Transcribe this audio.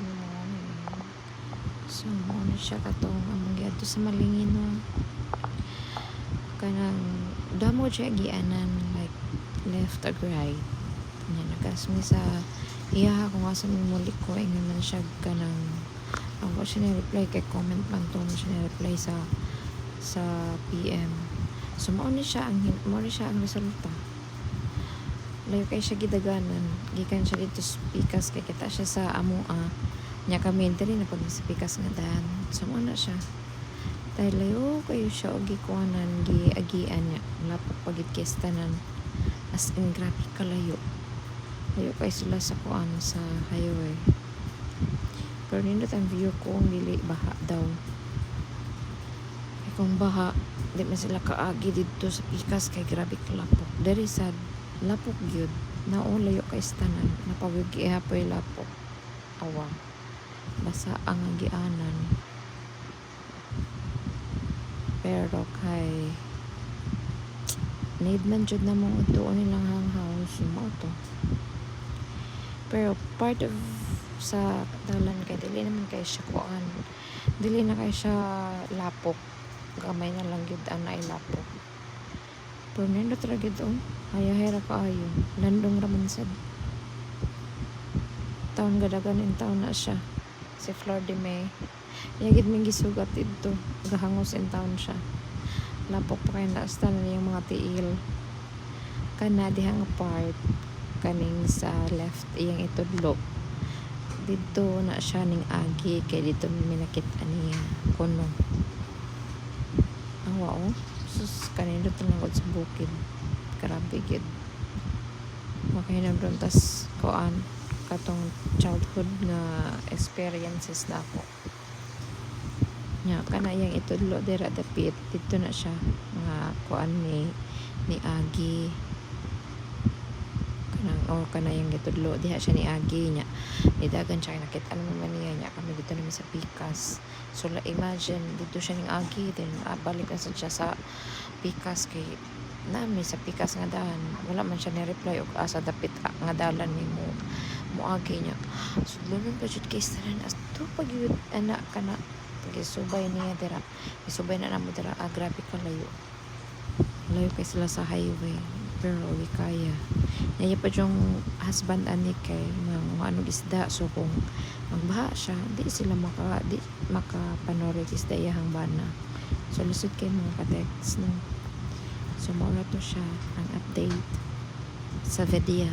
morning. So, ano siya katong among giadto sa malingin no. Kanang damo siya gianan like left or right. Nya nagasmi sa iya kung asa mo mulik ko ingon man siya kanang ako siya ni-reply kay comment man to mo siya ni-reply sa sa PM. So mao ni siya ang mao siya ang resulta. Layo kay siya gidaganan. Gikan siya dito sa pikas kay kita siya sa amo a nya kami diri na pag sa pikas nga dahan. So na siya. Dahil layo kayo siya og gikuanan giagian niya. Lapok pagit kestanan. As in grabe kalayo. Layo kay sila sa kuan sa highway. Pero nindot ang view ko ang dili baha daw. Kung baha, di man sila kaagi dito sa pikas kay grabe kalapok. Dari sad lapok gyud. Naulayo kay stanan. Napagod gihapoy lapok. Awa. Basa ang agianan. Pero kay need man jud na mong utuon nilang hanghaw sumo to. Pero part of sa dalan kay dili naman kay siya kuan. Dili na kay siya lapok. Gamay na lang gyud ang nailapok. Pero nindot ra gyud Hayahera kaayo. Landong ra man sad. Taon gadagan in taon na siya. Si Flor de May. Yagid ming gisugat dito. Gahangos in taon siya. Lapok pa kay naastan yung mga tiil. Kana dihang part kaning sa left iyang itudlo dito na siya ning agi kay dito minakit aniya kuno awa oh sus kanino to lang sa bukid grabe gid makahinabron tas koan katong childhood nga experiences na ako. Nya kana yang itudlo dira dapit dito na siya nga koan ni ni agi. Kanang o kana yung gitudlo diha siya ni agi nya. Nidagan siya nakita naman man niya nya. Kami dito naman sa pikas. So la imagine dito siya ning agi then ah, balik na siya sa pikas kay nami sa pikas nga dahan wala man siya ni reply og asa dapit nga dalan ni mo moagi niya. Lunon pa jud kay tanan as to pag yun anak kana gisubay niya dira. Gisubay na namo dira. Ah, grabe ka layo. Layo kay sila sa highway. Pero we kaya. Naya pa yung husband ani kay mga anong isda. So kung magbaha siya di sila maka di makapanori isda iyahang bana. So lusod kay mga ka-text no so maura to siya ang update sa video